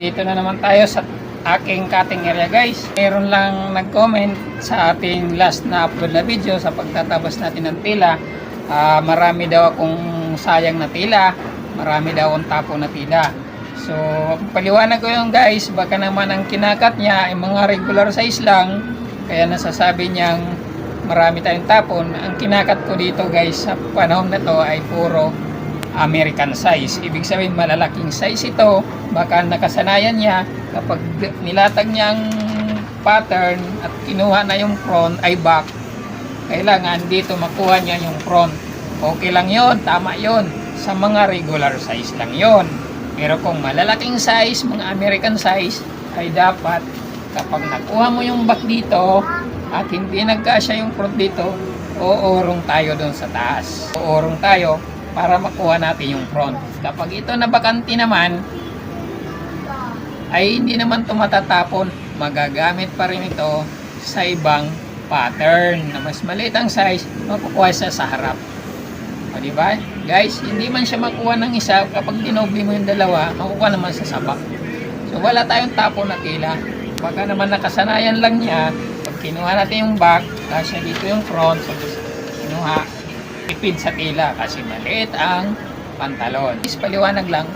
Dito na naman tayo sa aking cutting area guys. Meron lang nag-comment sa ating last na upload na video sa pagtatabas natin ng tila. Ah, marami daw akong sayang na tila. Marami daw akong tapo na tila. So, paliwanag ko yung guys, baka naman ang kinakat niya ay mga regular size lang. Kaya nasasabi niyang marami tayong tapon. Ang kinakat ko dito guys sa panahon na to ay puro American size. Ibig sabihin malalaking size ito. Baka nakasanayan niya kapag nilatag niya pattern at kinuha na yung front ay back. Kailangan dito makuha niya yung front. Okay lang yon, tama yon. Sa mga regular size lang yon. Pero kung malalaking size, mga American size, ay dapat kapag nakuha mo yung back dito at hindi nagkasya yung front dito, uurong tayo doon sa taas. Uurong tayo para makuha natin yung front. Kapag ito na bakante naman, ay hindi naman ito matatapon. Magagamit pa rin ito sa ibang pattern na mas maliit ang size, makukuha siya sa harap. O di ba? Guys, hindi man siya makuha ng isa kapag dinoble mo yung dalawa, makukuha naman sa sabak. So wala tayong tapon na tila. Baka naman nakasanayan lang niya, pag kinuha natin yung back, kasi dito yung front, so kinuha, ipid sa tila kasi maliit ang pantalon. Is paliwanag lang,